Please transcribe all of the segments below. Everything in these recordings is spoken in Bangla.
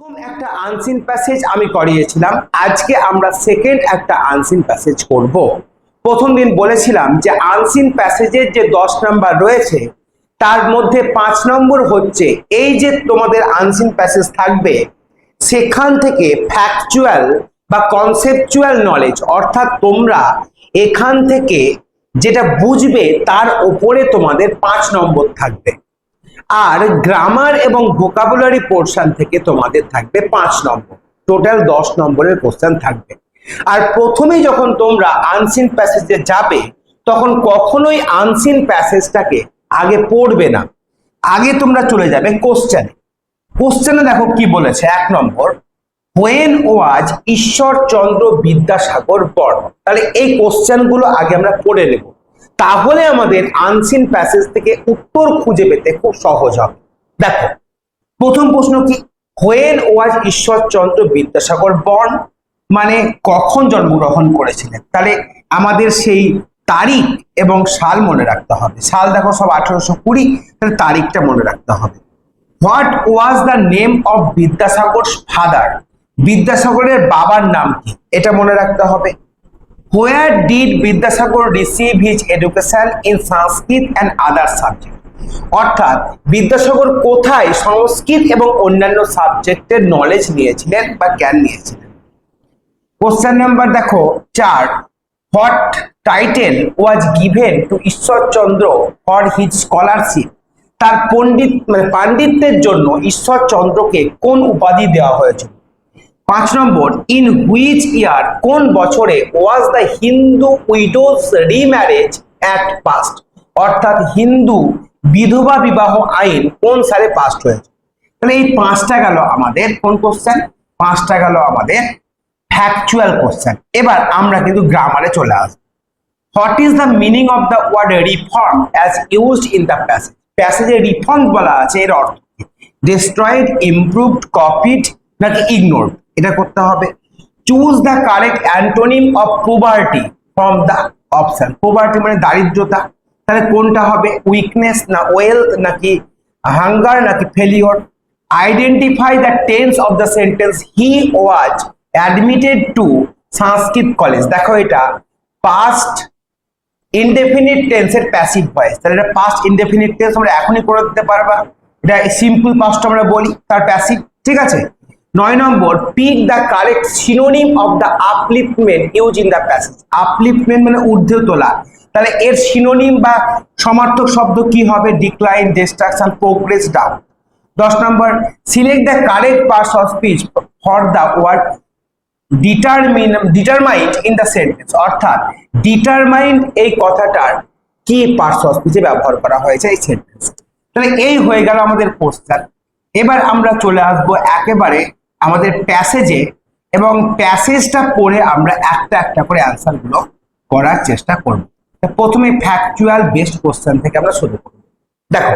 প্রথম একটা আনসিন প্যাসেজ আমি করিয়েছিলাম। আজকে আমরা সেকেন্ড একটা আনসিন প্যাসেজ করব। প্রথম দিন বলেছিলাম যে আনসিন প্যাসেজের যে দশ নাম্বার রয়েছে, তার মধ্যে পাঁচ নম্বর হচ্ছে এই যে তোমাদের আনসিন প্যাসেজ থাকবে, সেখান থেকে ফ্যাকচুয়াল বা কনসেপচুয়াল নলেজ অর্থাৎ তোমরা এখান থেকে যেটা বুঝবে তার ওপরে তোমাদের পাঁচ নম্বর থাকবে। আর গ্রামার এবং ভোকাবুলারি পোর্শন থেকে তোমাদের থাকবে পাঁচ নম্বর। টোটাল দশ নম্বরের কোশ্চেন থাকবে। আর প্রথমে যখন তোমরা আনসিন প্যাসেজে যাবে, তখন কখনোই আনসিন প্যাসেজটাকে আগে পড়বে না। আগে তোমরা চলে যাবে কোশ্চেনে কোশ্চেনে দেখো কি বলেছে, এক নম্বর when was Ishwar Chandra Vidyasagar born তাহলে এই কোশ্চেনগুলো আগে আমরা পড়ে নেব। তাহলে আমাদের আনসিন প্যাসেজ থেকে উত্তর খুঁজে পেতে খুব সহজ হবে। দেখো, প্রথম প্রশ্ন কি? হোয়েন ওয়াজ ঈশ্বরচন্দ্র বিদ্যাসাগর বর্ণ মানে কখন জন্মগ্রহণ করেছিলেন? তাহলে আমাদের সেই তারিখ এবং সাল মনে রাখতে হবে। সাল দেখো সব আঠারোশো কুড়ি, তাহলে তারিখটা মনে রাখতে হবে। What was the name of Vidyasagar father বিদ্যাসাগরের বাবার নাম কি? এটা মনে রাখতে হবে। Where did Vidyasagar receive his education in Sanskrit and other subject অর্থাৎ বিদ্যাসাগর কোথায় সংস্কৃত এবং অন্যান্য সাবজেক্টের নলেজ নিয়েছিলেন বা জ্ঞান নিয়েছিলেন? কোশ্চেন নাম্বার দেখো, চার। What title was given to Ishwar Chandra for his scholarship তার পণ্ডিত মানে পাণ্ডিত্যের জন্য ঈশ্বরচন্দ্রকে কোন উপাধি দেওয়া হয়েছিল? পাঁচ নম্বর ইন হুইচ ইয়ার কোন বছরে was the Hindu widows remarriage act passed অর্থাৎ হিন্দু বিধবা বিবাহ আইন কোন সালে পাস্ট হয়েছে? তাহলে এই পাঁচটা গেল আমাদের কোন কোশ্চেন পাঁচটা গেল আমাদের ফ্যাকচুয়াল কোশ্চেন এবার আমরা কিন্তু গ্রামারে চলে আসব। What is the meaning of the word reform as used in the passage প্যাসেজে reform বলা আছে, এর অর্থ ডিস্ট্রয়েড ইমপ্রুভড কপিড নাকি ইগনোরড এটা করতে হবে। Choose the correct antonym of poverty from the option poverty মানে দারিদ্রতা। তাহলে কোনটা হবে? উইকনেস না ওয়েলথ নাকি হাঙ্গার নাকি failure identify the tense of the sentence he was admitted to Sanskrit college দেখো এটা। পাস্ট ইনডেফিনিট টেন্সের প্যাসিভ ভয়েস তাহলে এটা পাস্ট ইনডেফিনিট টেন্স আমরা এখনই করে দিতে পারবা। এটা সিম্পল পাস্ট আমরা বলি, তার প্যাসিভ ঠিক আছে? নয় number pick the correct synonym of the upliftment use in the passage upliftment মানে ঊর্ধ্ব তোলা। তাহলে এর সিনোনিম বা সমার্থক শব্দ কি হবে? ডিক্লাইন ডিস্ট্রাকশন প্রোগ্রেস ডাউন দশ number select the correct parts of speech for the word determine determined in the sentence অর্থাৎ ডিটারমাইন্ড এই কথাটার কি পার্টস অফ স্পিচে ব্যবহার করা হয়েছে এই সেন্টেন্স তাহলে এই হয়ে গেল আমাদের কোশ্চেন এবার আমরা চলে আসব একেবারে আমাদের প্যাসেজে এবং প্যাসেজটা পড়ে আমরা একটা একটা করে অ্যান্সারগুলো করার চেষ্টা করব। প্রথমে ফ্যাকচুয়াল বেস্ট কোশ্চেন থেকে আমরা শুরু করব। দেখো,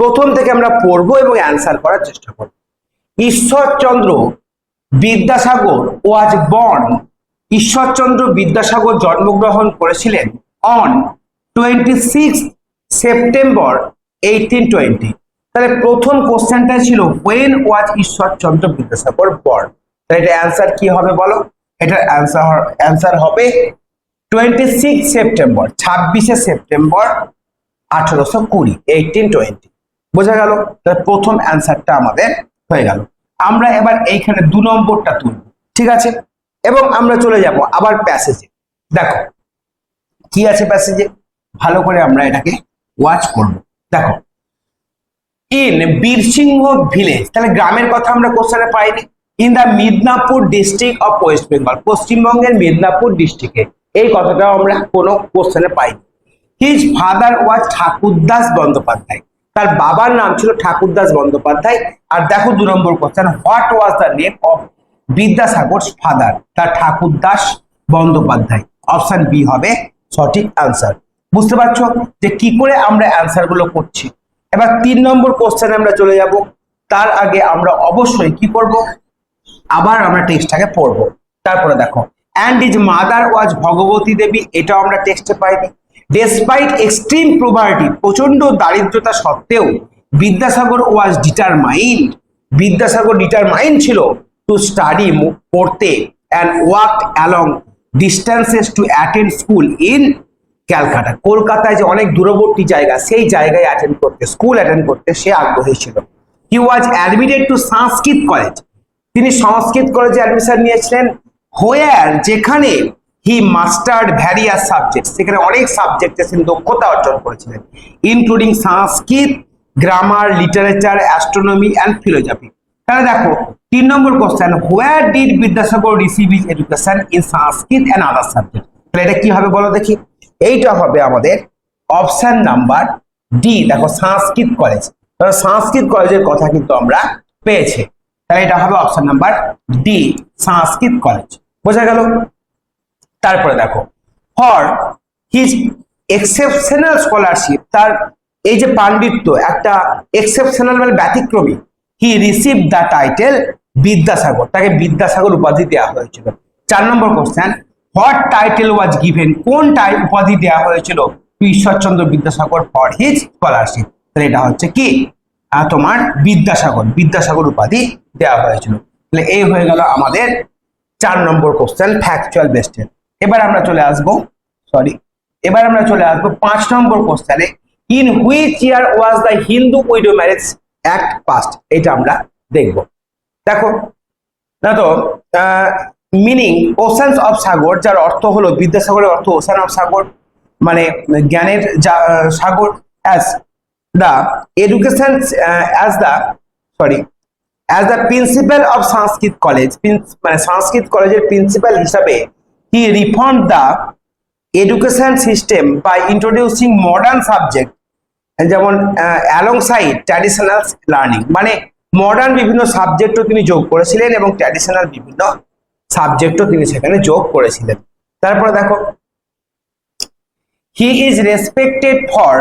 প্রথম থেকে আমরা পড়ব এবং অ্যান্সার করার চেষ্টা করব। ঈশ্বরচন্দ্র বিদ্যাসাগর ওয়াজ বর্ন ঈশ্বরচন্দ্র বিদ্যাসাগর জন্মগ্রহণ করেছিলেন on twenty six September eighteen twenty তাহলে প্রথম কোশ্চেনটা ছিল when was Ishwar Chandra Vidyasagar born তাহলে এটা অ্যান্সার কি হবে বলো? এটার অ্যান্সার অ্যান্সার হবে টোয়েন্টি সিক্স সেপ্টেম্বর ছাব্বিশে সেপ্টেম্বর আঠারোশো কুড়ি এইটিন টোয়েন্টি বোঝা গেল? তাহলে প্রথম অ্যান্সারটা আমাদের হয়ে গেল। আমরা এবার এইখানে দু নম্বরটা তুলব, ঠিক আছে? এবং আমরা চলে যাব আবার প্যাসেজে দেখো, কি আছে প্যাসেজে ভালো করে আমরা এটাকে ওয়াচ করব। দেখো ইন বীরসিংহ ভিলেজ তাহলে গ্রামের কথা আমরা কোশ্চেনে পাইনি। In the Midnapore district of west Bengal পশ্চিমবঙ্গের মিদনাপুর ডিস্ট্রিক্টে এই কথাটাও আমরা কোনো কোশ্চেনে পাইনি। His father was Thakurdas Bandyopadhyay তার বাবার নাম ছিল ঠাকুরদাস বন্দ্যোপাধ্যায় আর দেখো দু number question what was the name of Vidyasagar father তার ঠাকুরদাস বন্দ্যোপাধ্যায় অপশন বি হবে সঠিক আনসার বুঝতে পারছ যে কি করে আমরা অ্যান্সারগুলো করছি? এবার তিন নম্বর কোশ্চেনে আমরা চলে যাব। তার আগে আমরা অবশ্যই কি করব আবার আমরা টেক্সটটাকে পড়ব। তারপরে দেখো and is mother was Bhagabati Debi. এটাও আমরা টেক্সটে পাইনি। ডেসপাইট এক্সট্রিম প্রভার্টি প্রচণ্ড দারিদ্রতা সত্ত্বেও Vidyasagar was determined Vidyasagar determined ছিল টু স্টাডি পড়তে and walk along distances to attend school in Calcutta. কলকাতায় যে অনেক দূরবর্তী জায়গা, সেই জায়গায় অ্যাটেন্ড করতে স্কুল অ্যাটেন্ড করতে সে আগ্রহী ছিল। He was admitted to Sanskrit college তিনি সংস্কৃত কলেজে অ্যাডমিশন নিয়েছিলেন। হোয়ার যেখানে হি মাস্টার্ড ভ্যারিয়াস সাবজেক্ট সেখানে অনেক সাবজেক্টে তিনি দক্ষতা অর্জন করেছিলেন। Including Sanskrit grammar literature astronomy and philosophy তাহলে দেখো, তিন number question where did Vidyasagar receive is education in Sanskrit and other subject তাহলে এটা কি হবে বলো দেখি। এইটা হবে আমাদের অপশান নাম্বার ডি দেখো সংস্কৃত কলেজ সংস্কৃত কলেজের কথা কিন্তু আমরা পেয়েছি। তাহলে এটা হবে option number D Sanskrit college বোঝা গেল? তারপরে দেখো ফর হিজ এক্সেপশনাল স্কলারশিপ তার এই যে পাণ্ডিত্য, একটা এক্সেপশনাল মানে ব্যতিক্রমী he receive the title Vidyasagar. তাকে বিদ্যাসাগর উপাধি দেওয়া হয়েছিল। চার নম্বর question what title was given কোন টাই উপাধি দেওয়া হয়েছিল? Ishwar Chandra Vidyasagar for his scholarship তাহলে এটা হচ্ছে কি? তোমার বিদ্যাসাগর। বিদ্যাসাগর উপাধি দেওয়া হয়েছিল। তাহলে এই হয়ে গেল আমাদের চার নম্বর কোশ্চেন ফ্যাকচুয়াল বেস্টের এবার আমরা চলে আসব সরি এবার আমরা চলে আসব পাঁচ নম্বর কোশ্চেনে in which year was the Hindu widow marriage act passed এটা আমরা দেখব। দেখো, না তো মিনিং ওশানস অফ সাগর, যার অর্থ হলো বিদ্যাসাগরের অর্থ ওশান অফ সাগর মানে জ্ঞানের সাগর as the education as the sorry as the principal of Sanskrit college মানে সংস্কৃত কলেজের প্রিন্সিপাল হিসাবে he reform the education system by introducing modern subject যেমন অ্যালং সাইড ট্র্যাডিশনাল লার্নিং মানে মডার্ন বিভিন্ন সাবজেক্টও তিনি যোগ করেছিলেন এবং ট্র্যাডিশনাল বিভিন্ন সাবজেক্টও তিনি সেখানে যোগ করেছিলেন। তারপরে দেখো he is respected for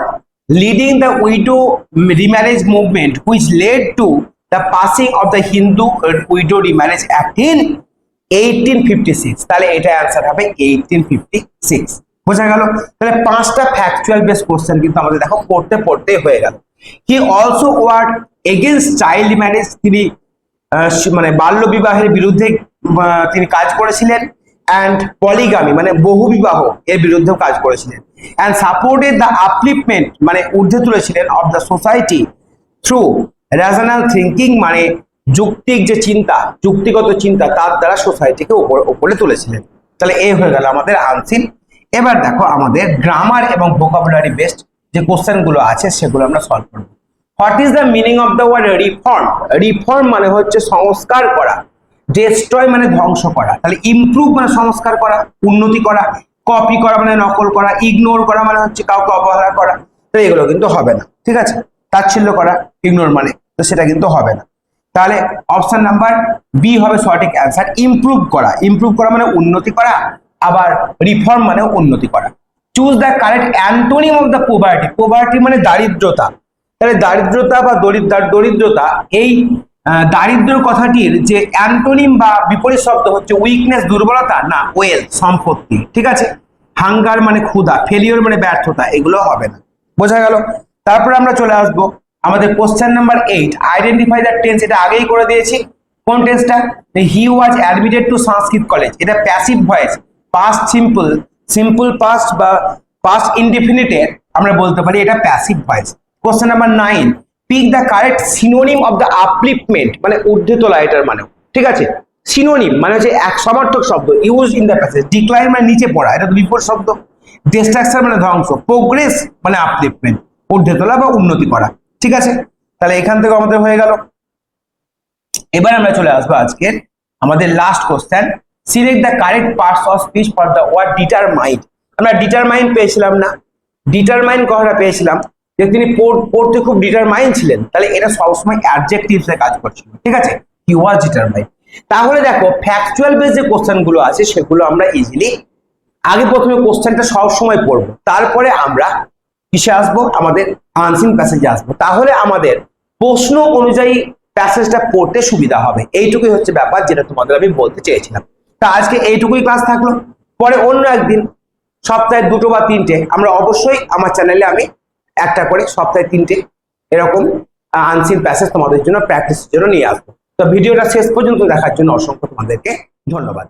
leading the widow remarriage movement which led to the passing of the Hindu widow remarriage act in eighteen fifty six তাহলে এটা অ্যান্সার হবে এইটিন ফিফটি সিক্স বোঝা গেল? তাহলে পাঁচটা ফ্যাকচুয়াল বেস কোশ্চেন কিন্তু আমাদের দেখো পড়তে পড়তে হয়ে গেল। He also warred against child marriage তিনি মানে বাল্য বিবাহের বিরুদ্ধে তিনি কাজ করেছিলেন অ্যান্ড পলিগামি মানে বহু বিবাহ এর বিরুদ্ধেও কাজ করেছিলেন। অ্যান্ড সাপোর্টেড দ্য আপলিফমেন্ট মানে ঊর্ধ্বে তুলেছিলেন of the society through rational thinking মানে যুক্তিক যে চিন্তা, যুক্তিগত চিন্তা, তার দ্বারা সোসাইটিকে উপরে তুলেছিলেন। তাহলে এই হয়ে গেল আমাদের আনসিন এবার দেখো আমাদের গ্রামার এবং ভোকাবুলারি বেসড যে কোশ্চেনগুলো আছে, সেগুলো আমরা সলভ করব। What is the meaning of the word reform reform মানে হচ্ছে সংস্কার করা। ডেস্ট্রয় মানে ধ্বংস করা। তাহলে ইমপ্রুভ মানে সংস্কার করা, উন্নতি করা কপি করা মানে নকল করা ইগনোর করা মানে হচ্ছে কাউকে অবহেলা করা। তো এগুলো কিন্তু হবে না, ঠিক আছে? তাচ্ছিল্য করা ইগনোর মানে তো সেটা কিন্তু হবে না। তাহলে অপশন নাম্বার বি হবে সঠিক অ্যান্সার ইমপ্রুভ করা। ইমপ্রুভ করা মানে উন্নতি করা, আবার রিফর্ম মানে উন্নতি করা। Choose the correct antonym of the poverty poverty মানে দারিদ্রতা। তাহলে দারিদ্রতা বা দরিদ্র দরিদ্রতা এই দারিদ্র কথাটির যে অ্যান্টোনিম বা বিপরীত শব্দ হচ্ছে উইকনেস দুর্বলতা, না ওয়েল সম্পত্তি, ঠিক আছে? হাঙ্গার মানে ক্ষুধা ফেলিওর মানে ব্যর্থতা, এগুলো হবে না। বোঝা গেল? তারপরে আমরা চলে আসব আমাদের question number eight identify the tense এটা আগেই করে দিয়েছি। কোন টেন্সটা he was admitted to Sanskrit college এটা passive voice past simple simple past বা পাস্ট ইনডিফিনিটের আমরা বলতে পারি এটা passive voice question number nine pick the correct synonym of the upliftment মানে ঊর্ধ্বে তোলা এটার মানে। ঠিক আছে? সিনোনিম মানে হচ্ছে এক সমার্থক শব্দ use in the passage decline মানে নিচে পড়া, এটা তো বিপরীত শব্দ। ডিস্ট্রাকশন মানে ধ্বংস। প্রোগ্রেস মানে আপলিফমেন্ট ঊর্ধ্বে তোলা বা উন্নতি করা। ঠিক আছে? তাহলে এখান থেকে আমাদের হয়ে গেল। এবার আমরা চলে আসব আজকের আমাদের last question select the correct parts of speech for the word determined আমরা ডিটারমাইন্ড পেয়েছিলাম না। ডিটারমাইন্ড কথাটা পেয়েছিলাম। যে তিনি পড়- পড়তে খুব ডিটারমাইন্ড ছিলেন, তাহলে এটা সবসময় অ্যাডজেক্টিভস কাজ করছিল, ঠিক আছে? হি ওয়াজ ডিটারমাইন্ড তাহলে দেখো ফ্যাকচুয়াল বেস যে কোশ্চেনগুলো আছে, সেগুলো আমরা ইজিলি আগে প্রথমে কোশ্চেনটা সবসময় পড়ব, তারপরে আমরা কিসে আসব? আমাদের আনসিন প্যাসেজে আসব। তাহলে আমাদের প্রশ্ন অনুযায়ী প্যাসেজটা পড়তে সুবিধা হবে। এইটুকুই হচ্ছে ব্যাপার যেটা তোমাদের আমি বলতে চেয়েছিলাম। তা আজকে এইটুকুই ক্লাস থাকল। পরে অন্য একদিন, সপ্তাহে দুটো বা তিনটে, আমরা অবশ্যই আমার চ্যানেলে আমি একটা করে সপ্তাহে তিনটে এরকম আনসিন প্যাসেজ তোমাদের জন্য প্র্যাকটিসের জন্য নিয়ে আসব। তো ভিডিওটা শেষ পর্যন্ত দেখার জন্য অসংখ্য তোমাদেরকে ধন্যবাদ।